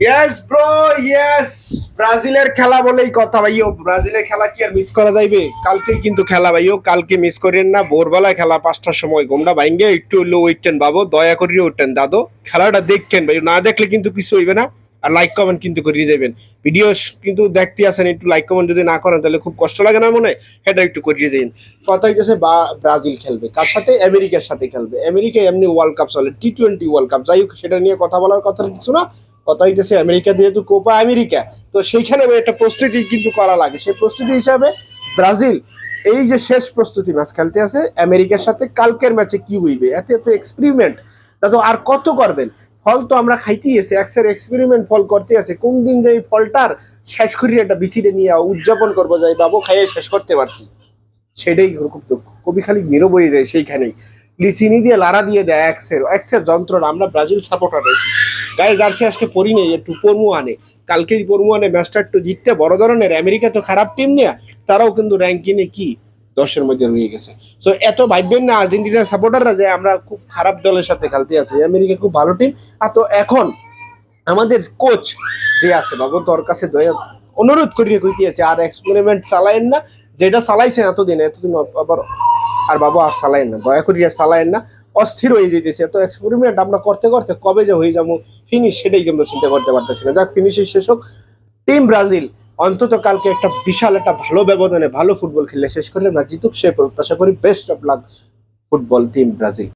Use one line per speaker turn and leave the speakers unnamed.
Yes bro yes ব্রাজিলের খেলা বলেই কথা, ভাইও। ব্রাজিলের খেলা কি আর মিস করা যাইবে? কালকেই কিন্তু খেলা, ভাইও। কালকে মিস করেন না, ভোরবেলায় খেলা, পাঁচটার সময়। গোমরা বাইঙ্গে একটু লো ওইটেন বাবু দয়া করিয়ে ওইটেন দাদু। খেলাটা দেখছেন ভাই না দেখলে কিন্তু কিছু হইবে না। আর লাইক কমেন্ট কিন্তু করিয়ে দেবেন। ভিডিও কিন্তু দেখতে আসেন, একটু লাইক কমেন্ট যদি না করেন, তাহলে খুব কষ্ট লাগে না মনে হয়? সেটা একটু করিয়ে দিন। কথা হইতেছে বা ব্রাজিল খেলবে, কার সাথে? আমেরিকার সাথে খেলবে। আমেরিকা এমনি ওয়ার্ল্ড কাপ চলে টি টোয়েন্টি ওয়ার্ল্ড কাপ যাই হোক, সেটা নিয়ে কথা বলার কথা কিছু না। কথা হইতেছে আমেরিকা যেহেতু কোপা আমেরিকা তো সেইখানে একটা প্রস্তুতি কিন্তু করা লাগে। সেই প্রস্তুতি হিসাবে ব্রাজিল, এই যে শেষ প্রস্তুতি ম্যাচ খেলতে আছে আমেরিকার সাথে কালকের ম্যাচে কি হইবে? এত এত এক্সপেরিমেন্ট তা তো আর কত করবেন? ফল তো আমরা খাইতেই আছে এক্সের এক্সপেরিমেন্ট ফল করতে আছে। কোন দিন যে ফলটার শেষ করি একটা বিচিরে নিয়ে উদযাপন করব, যাই বাবু, খাইয়ে শেষ করতে পারছি। সেটাই খুব দুঃখ। কবি খালি মেরো বয়ে যায় সেইখানেই। লিচিনি দিয়ে লারা দিয়ে দেয় এক্সের এক্সের যন্ত্রণা, আমরা ব্রাজিল সাপোর্টার গায়ে জার্সি আজকে পরি নেই, একটু পরমু আনে। কালকেই পরমু আনে, ম্যাচটা একটু জিততে, বড় ধরনের, আমেরিকা তো খারাপ টিম নিয়ে, তারাও কিন্তু র্যাঙ্কিংয়ে কি? দশের মধ্যে রয়ে গেছে। সো এত ভাববেন না আর্জেন্টিনার সাপোর্টাররা যে আমরা খুব খারাপ দলের সাথে খেলতে আছি। আমেরিকা খুব ভালো টিম আর তো এখন আমাদের কোচ যে আছে, বাবু, তোর কাছে দয়া, অনুরোধ করিয়ে কইতে আছে, আর এক্সপেরিমেন্ট চালায়েন না। যেটা চালাইছেন এতদিন এতদিন আবার, আর বাবু, আর চালায়েন না। দয়া করি আর চালায়েন না। অস্থির হয়ে যেতেছে তো এক্সপেরিমেন্ট আমরা করতে করতে কবে যে হয়ে যাব ফিনিশ সেটাই আমরা চিন্তা করতে পারতেছি না। যাক ফিনিশের শেষ হোক। টিম ব্রাজিল অন্তত কালকে একটা বিশাল একটা ভালো ব্যবধানে ভালো ফুটবল খেলে শেষ করে ম্যাচ জিতুক সে প্রত্যাশা করি best of luck football team Brazil